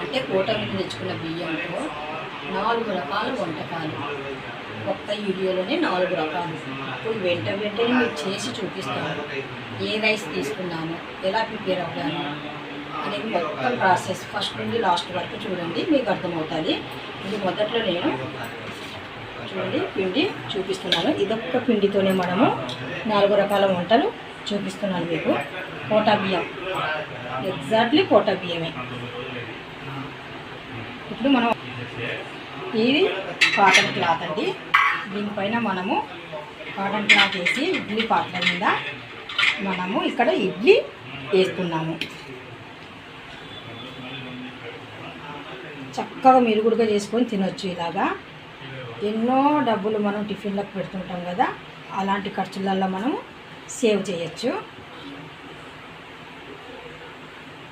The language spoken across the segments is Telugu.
అంటే కూటమికి తెచ్చుకున్న బియ్యంతో నాలుగు రకాల వంటకాలు. ఒక్క వీడియోలోనే నాలుగు రకాలు. ఇప్పుడు వెంట వెంటనే మీరు చేసి చూపిస్తాను. ఏ రైస్ తీసుకున్నాను ఎలా ప్రిపేర్ అవుతాను అనేది మొత్తం ప్రాసెస్. ఫస్ట్ నుండి లాస్ట్ వరకు చూడండి మీకు అర్థమవుతుంది. ఇది మొదట్లో నేను చూడండి పిండి చూపిస్తున్నాను. ఇదొక్క పిండితోనే మనము నాలుగు రకాల వంటలు చూపిస్తున్నాను మీకు. కోటా బియ్యం. ఎగ్జాక్ట్లీ కోటా బియ్యమే. ఇప్పుడు మనం ఇది కాటన్ క్లాత్ అండి. దీనిపైన మనము కాటన్ క్లాత్ వేసి ఇడ్లీ పాత్ర మీద మనము ఇక్కడ ఇడ్లీ వేస్తున్నాము. చక్కగా మిరుగుడుగా చేసుకొని తినొచ్చు ఇలాగా. ఎన్నో డబ్బులు మనం టిఫిన్లకు పెడుతుంటాం కదా. అలాంటి ఖర్చులలో మనం సేవ్ చేయొచ్చు.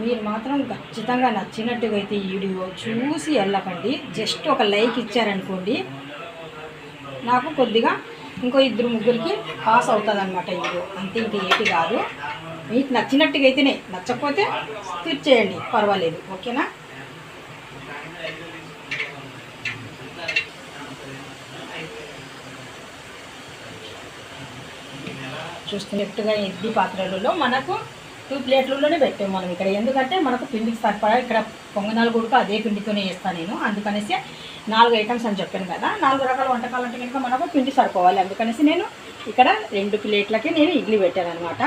మీరు మాత్రం ఖచ్చితంగా నచ్చినట్టుగా అయితే ఈ వీడియో చూసి వెళ్ళకండి. జస్ట్ ఒక లైక్ ఇచ్చారనుకోండి నాకు కొద్దిగా ఇంకో ఇద్దరు ముగ్గురికి పాస్ అవుతుంది అనమాట వీడియో. అంతే ఇంక ఏటి కాదు. మీకు నచ్చినట్టుగా అయితేనే నచ్చకపోతే స్కిప్ చేయండి పర్వాలేదు. ఓకేనా? చూస్తున్నట్టుగా ఇడ్లీ పాత్రలలో మనకు టూ ప్లేట్లలోనే పెట్టాము మనం ఇక్కడ. ఎందుకంటే మనకు పిండికి సరిపడా ఇక్కడ పొంగనాలు కూడా అదే పిండితోనే వేస్తాను నేను. అందుకనేసి నాలుగు ఐటమ్స్ అని చెప్పాను కదా. నాలుగు రకాల వంటకాలు అంటే కనుక మనకు పిండి సరిపోవాలి. అందుకనేసి నేను ఇక్కడ రెండు ప్లేట్లకి నేను ఇడ్లీ పెట్టాను అనమాట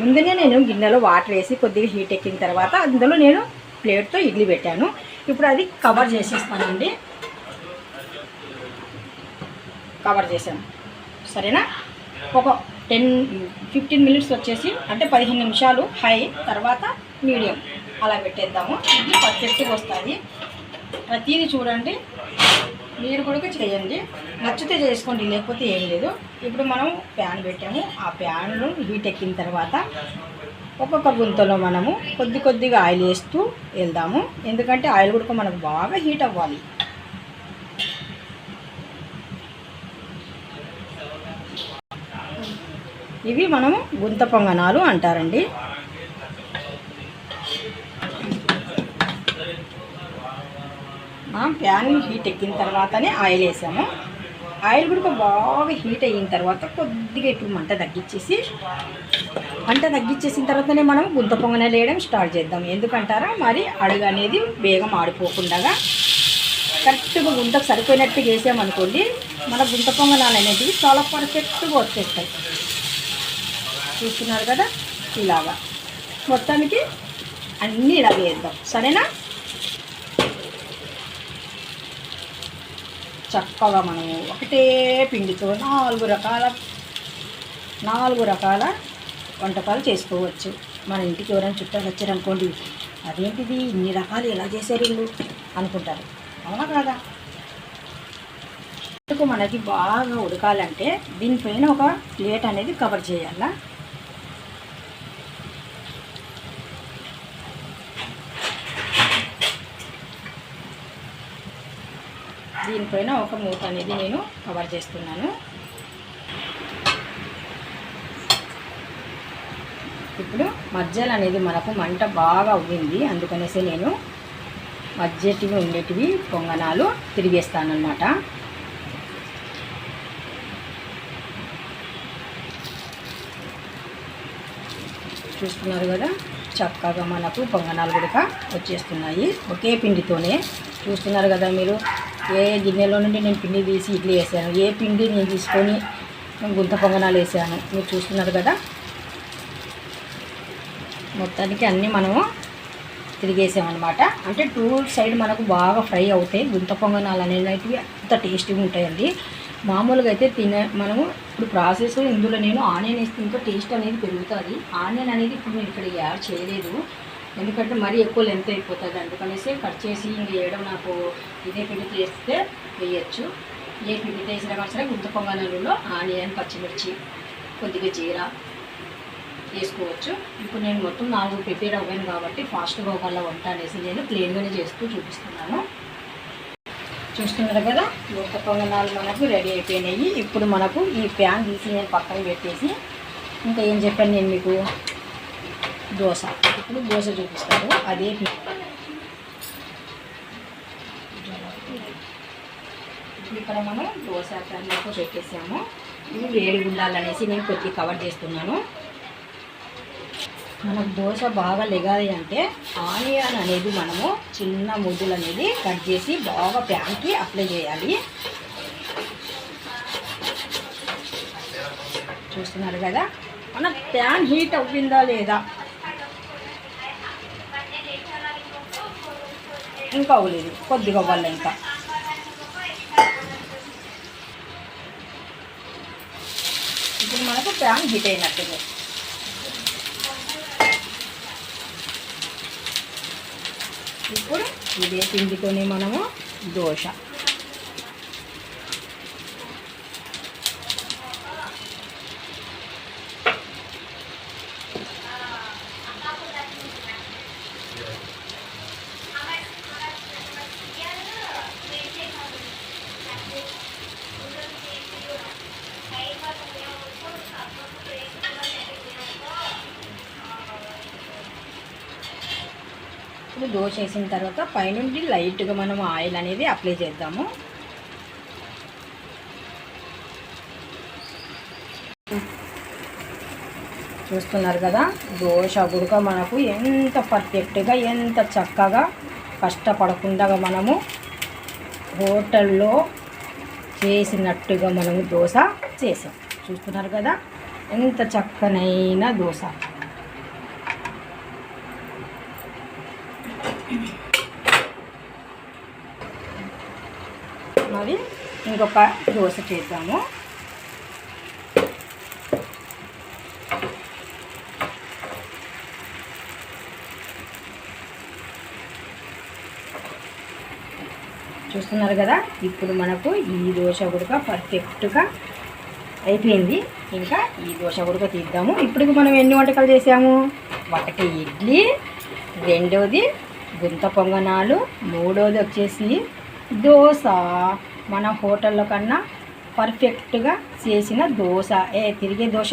ముందునే నేను గిన్నెలో వాటర్ వేసి కొద్దిగా హీట్ ఎక్కిన తర్వాత అందులో నేను ప్లేట్తో ఇడ్లీ పెట్టాను. ఇప్పుడు అది కవర్ చేసేస్తానండి. కవర్ చేశాను. సరేనా? ఒక టెన్ ఫిఫ్టీన్ మినిట్స్ వచ్చేసి అంటే పదిహేను నిమిషాలు హై తర్వాత మీడియం. అలా పెట్టేద్దాము. ఇది పర్ఫెక్ట్గా వస్తుంది ప్రతిదీ చూడండి. మీరు కూడా చేయండి. నచ్చితే చేసుకోండి లేకపోతే ఏం లేదు. ఇప్పుడు మనం ప్యాన్ పెట్టాము. ఆ ప్యాన్లో హీట్ ఎక్కిన తర్వాత ఒక్కొక్క గుంతలో మనము కొద్ది కొద్దిగా ఆయిల్ వేస్తూ వెళ్దాము. ఎందుకంటే ఆయిల్ కూడా మనకు బాగా హీట్ అవ్వాలి. ఇవి మనము గుంత పొంగనాలు అంటారండి. మనం ప్యాన్ హీట్ ఎక్కిన తర్వాతనే ఆయిల్ వేసాము. ఆయిల్ కూడా బాగా హీట్ అయిన తర్వాత కొద్దిగా ఇప్పుడు మంట తగ్గించేసి మంట తగ్గించేసిన తర్వాతనే మనం గుంత పొంగనాలు వేయడం స్టార్ట్ చేద్దాం. ఎందుకంటారా? మరి అడుగు అనేది వేగం ఆడిపోకుండా కరెక్ట్గా గుంతకు సరిపోయినట్టు వేసామనుకోండి మన గుంత పొంగనాలు అనేటివి చాలా పర్ఫెక్ట్గా వచ్చేస్తాయి. చూస్తున్నారు కదా? ఇలాగా. మొత్తానికి అన్నీ ఇలా వేద్దాం సరేనా? చక్కగా మనము ఒకటే పిండితో నాలుగు రకాల నాలుగు రకాల వంటకాలు చేసుకోవచ్చు. మన ఇంటికి ఎవరైనా చుట్టాలు వచ్చారనుకోండి అదేంటిది? ఇన్ని రకాలు ఎలా చేశారు వీళ్ళు? అనుకుంటారు. అవునా కాదా? మనకి బాగా ఉడకాలంటే దీనిపైన ఒక ప్లేట్ అనేది కవర్ చేయాలా? దీనిపైన ఒక మూత అనేది నేను కవర్ చేస్తున్నాను. ఇప్పుడు మధ్యలో అనేది మనకు మంట బాగా అవ్వింది అందుకనేసి నేను మజ్జటివి ఉండేటివి పొంగనాలు తిరిగేస్తానమాట చూస్తున్నారు కదా? చక్కగా మనకు పొంగనాలు కూడా వచ్చేస్తున్నాయి. ఒకే పిండితోనే చూస్తున్నారు కదా మీరు? ఏ గిన్నెలో నుండి నేను పిండి తీసి ఇడ్లీ వేసాను. ఏ పిండి నేను తీసుకొని గుంత పొంగనాలు వేసాను. మీరు చూస్తున్నారు కదా? మొత్తానికి అన్నీ మనము తిరిగేసామన్నమాట. అంటే టూ సైడ్ మనకు బాగా ఫ్రై అవుతాయి. గుంత పొంగనాలు అనేటివి అంత టేస్టీగా ఉంటాయండి. మామూలుగా అయితే తినే మనము ఇప్పుడు ప్రాసెస్ ఇందులో నేను ఆనియన్ వేస్తే ఇంకా టేస్ట్ అనేది పెరుగుతుంది. ఆనియన్ అనేది ఇప్పుడు నేను ఇక్కడ యాడ్ చేయలేదు. ఎందుకంటే మరీ ఎక్కువ లెంత్ అయిపోతుంది. అందుకనేసి కట్ చేసి ఇంక వేయడం నాకు ఇదే పిండితో వేస్తే వేయచ్చు. ఏ పిండితో వేసినా కానీ సరే గుంత పొంగనాలలో ఆనియన్ పచ్చిమిర్చి కొద్దిగా జీరా వేసుకోవచ్చు. ఇప్పుడు నేను మొత్తం నాలుగు ప్రిపేర్ అవ్వాను కాబట్టి ఫాస్ట్గా ఒకళ్ళ వంట అనేసి నేను ప్లెయిన్గానే చేస్తూ చూపిస్తున్నాను. చూస్తున్నారు కదా గుంత పొంగనాలు మనకు రెడీ అయిపోయినాయి. ఇప్పుడు మనకు ఈ ప్యాన్ తీసి నేను పక్కన పెట్టేసి ఇంకా ఏం చెప్పాను నేను మీకు? దోశ. ఇప్పుడు దోశ చూపిస్తారు అదే ఇప్పుడు ఇక్కడ మనం దోశ ప్యాన్లకు పెట్టేసాము. ఇవి వేడి ఉండాలనేసి నేను కొద్ది కవర్ చేస్తున్నాను. మనకు దోశ బాగా లెగాలి అంటే ఆనియన్ అనేది మనము చిన్న ముద్దులు అనేది కట్ చేసి బాగా ప్యాన్కి అప్లై చేయాలి. చూస్తున్నారు కదా? మన ప్యాన్ హీట్ అవ్విందా లేదా? ఇంకా అవ్వలేదు. కొద్దిగా అవ్వాలి ఇంకా. ఇప్పుడు మనకు ప్యాన్ హీట్ అయినట్టుగా. ఇప్పుడు ఇదే పిండితోనే మనము దోశ. దోశ వేసిన తర్వాత పైనుండి లైట్గా మనం ఆయిల్ అనేది అప్లై చేద్దాము. చూస్తున్నారు కదా దోశ గుడక మనకు ఎంత పర్ఫెక్ట్గా ఎంత చక్కగా కష్టపడకుండా మనము హోటల్లో చేసినట్టుగా మనము దోశ చేసాం. చూస్తున్నారు కదా ఎంత చక్కనైన దోశ. ఉన్నది ఇంకొక దోశ చేద్దాము. చూస్తున్నారు కదా ఇప్పుడు మనకు ఈ దోశ ఉడక పర్ఫెక్ట్గా అయిపోయింది. ఇంకా ఈ దోశ ఉడక తీద్దాము. ఇప్పుడు మనం ఎన్ని వంటకాలు చేసాము? ఒకటి ఇడ్లీ రెండోది గుంత పొంగనాలు మూడోది వచ్చేసి దోశ మన హోటల్లో కన్నా పర్ఫెక్ట్గా చేసిన దోశ. ఏ తిరిగే దోశ.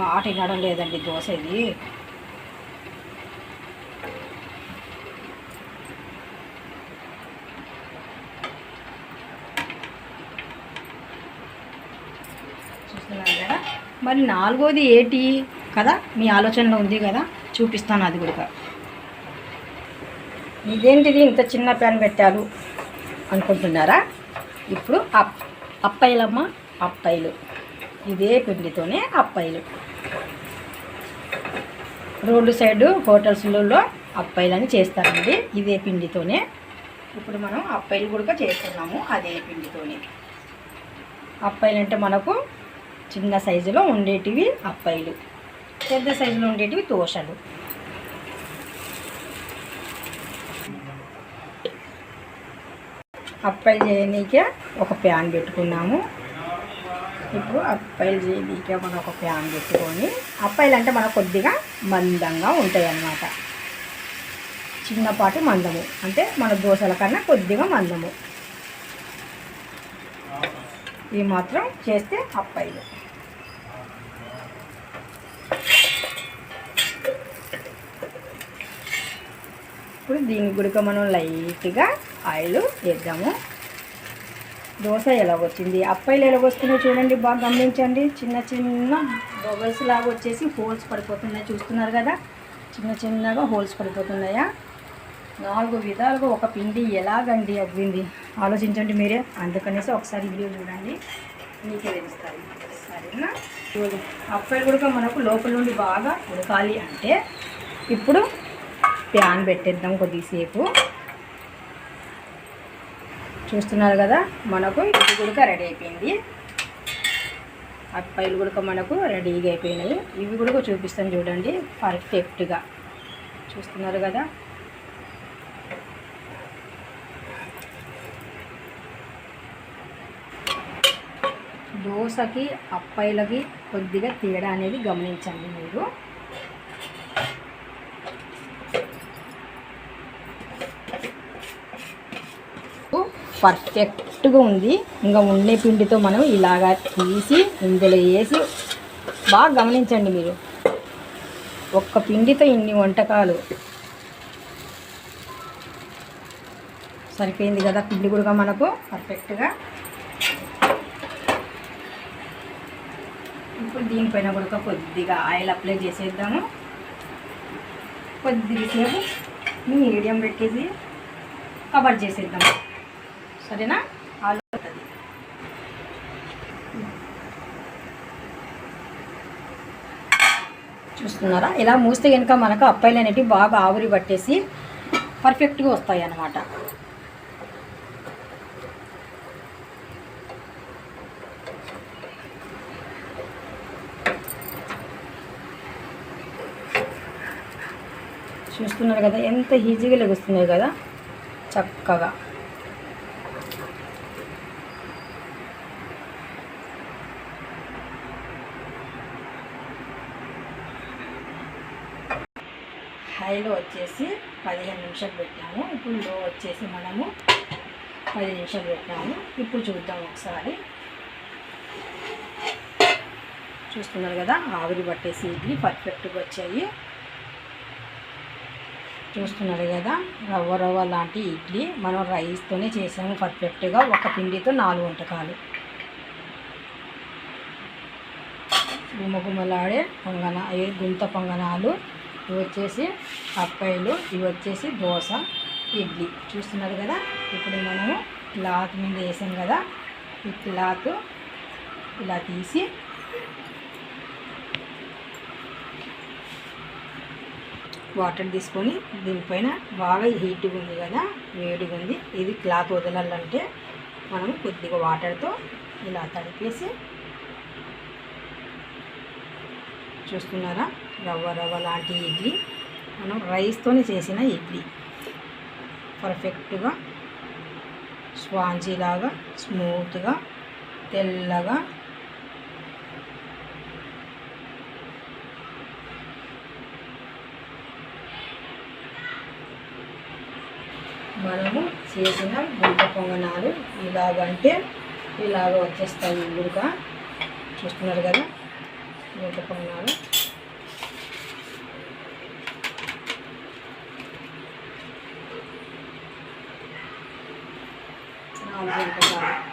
మాట వినడం లేదండి దోశ ఇది. కదా. మరి నాలుగోది ఏటి? కదా మీ ఆలోచనలో ఉంది కదా. చూపిస్తాను అది కూడా. ఇదేంటిది? ఇంత చిన్న ప్యాన్ పెట్టారు అనుకుంటున్నారా? ఇప్పుడు అప్ అప్పాయిలమ్మ అప్పాయిలు ఇదే పిండితోనే అప్పాయిలు రోడ్డు సైడ్ హోటల్స్లలో అప్పాయిలని చేస్తారండి. ఇదే పిండితోనే. ఇప్పుడు మనం అప్పాయిలు కూడా చేస్తున్నాము అదే పిండితోనే. అప్పాయిలు అంటే మనకు చిన్న సైజులో ఉండేటివి అప్పాయిలు పెద్ద సైజులో ఉండేటివి దోశలు అప్పాయిలు చేయనీకే ఒక ప్యాన్ పెట్టుకున్నాము. ఇప్పుడు అప్పాయిలు చేయనీకే మనం ఒక ప్యాన్ పెట్టుకొని అప్పాయిలు అంటే మనకు కొద్దిగా మందంగా ఉంటాయి అన్నమాట చిన్నపాటి మందము అంటే మన దోశల కన్నా కొద్దిగా మందము. ఇవి మాత్రం చేస్తే అప్పాయిలు ఇప్పుడు దీనికి గుడిక మనం లైట్గా ఆయిల్ వేద్దాము. దోశ ఎలాగొచ్చింది అప్పాయిలు ఎలాగొస్తున్నాయో చూడండి బాగా గమనించండి. చిన్న చిన్న బబుల్స్ లాగా వచ్చేసి హోల్స్ పడిపోతున్నాయి. చూస్తున్నారు కదా? చిన్న చిన్నగా హోల్స్ పడిపోతున్నాయా? నాలుగు విధాలుగా ఒక పిండి ఎలాగండి అవ్వింది? ఆలోచించండి మీరే. అందుకనేసి ఒకసారి వీడియో చూడండి. మీకే తెలుస్తారు సరేనా? చూడండి అప్పాయిలు కూడా మనకు లోపల నుండి బాగా ఉడకాలి అంటే ఇప్పుడు ప్యాన్ పెట్టేద్దాం కొద్దిసేపు. చూస్తున్నారు కదా మనకు ఇది కూడా రెడీ అయిపోయింది. అప్పాయిలు కూడా మనకు రెడీగా అయిపోయినాయి. ఇవి కూడా చూపిస్తాను చూడండి పర్ఫెక్ట్గా చూస్తున్నారు కదా? దోశకి అప్పాయిలకి కొద్దిగా తేడా అనేది గమనించండి మీరు. పర్ఫెక్ట్గా ఉంది. ఇంకా ఉండే పిండితో మనం ఇలాగా తీసి ఇందులో వేసి బాగా గమనించండి మీరు. ఒక్క పిండితో ఇన్ని వంటకాలు. సరిపోయింది కదా పిండి కూడా మనకు పర్ఫెక్ట్గా. ఇప్పుడు దీనిపైన కూడా కొద్దిగా ఆయిల్ అప్లై చేసేద్దాము. కొద్దిగా సేపు మీడియం పెట్టేసి కవర్ చేసేద్దాము. సరేనా? ఆలు అవుతుంది చూస్తున్నారా? ఇలా మూస్తే కనుక మనకు అప్పాయిలు అనేవి బాగా ఆవిరి పట్టేసి పర్ఫెక్ట్గా వస్తాయి అన్నమాట. చూస్తున్నారు కదా ఎంత ఈజీగా లెగుస్తున్నాయి కదా చక్కగా. హైలో వచ్చేసి పదిహేను నిమిషాలు పెట్టాము. ఇప్పుడు లో వచ్చేసి మనము పది నిమిషాలు పెట్టాము. ఇప్పుడు చూద్దాం ఒకసారి. చూస్తున్నారు కదా ఆవిరి పట్టేసి ఇడ్లీ పర్ఫెక్ట్గా వచ్చాయి. చూస్తున్నారు కదా రవ్వ రవ్వ లాంటి ఇడ్లీ. మనం రైస్తోనే చేసాము పర్ఫెక్ట్గా ఒక పిండితో నాలుగు వంటకాలు. గుమగుమలాడే పొంగన గుంత పొంగనాలు. ఇవి వచ్చేసి అప్పాయిలు ఇవి వచ్చేసి దోశ ఇడ్లీ. చూస్తున్నారు కదా? ఇప్పుడు మనము క్లాత్ మీద వేసాం కదా? ఈ క్లాత్ ఇలా తీసి వాటర్ తీసుకొని దీనిపైన బాగా హీట్గా ఉంది కదా? వేడిగా ఉంది. ఇది క్లాత్ వదలాలంటే మనం కొద్దిగా వాటర్తో ఇలా తడిపేసి చూస్తున్నారా? రవ్వ రవ్వ లాంటి ఇడ్లీ. మనం రైస్తోనే చేసిన ఇడ్లీ. పర్ఫెక్ట్గా స్పాంజీ లాగా స్మూత్గా తెల్లగా మనము చేసిన గుంట పొంగనాలు ఇలాగంటే ఇలాగ వచ్చేస్తాయి గుడక చూస్తున్నారు కదా? గుంట పొంగనాలు నాలుగు గంటలు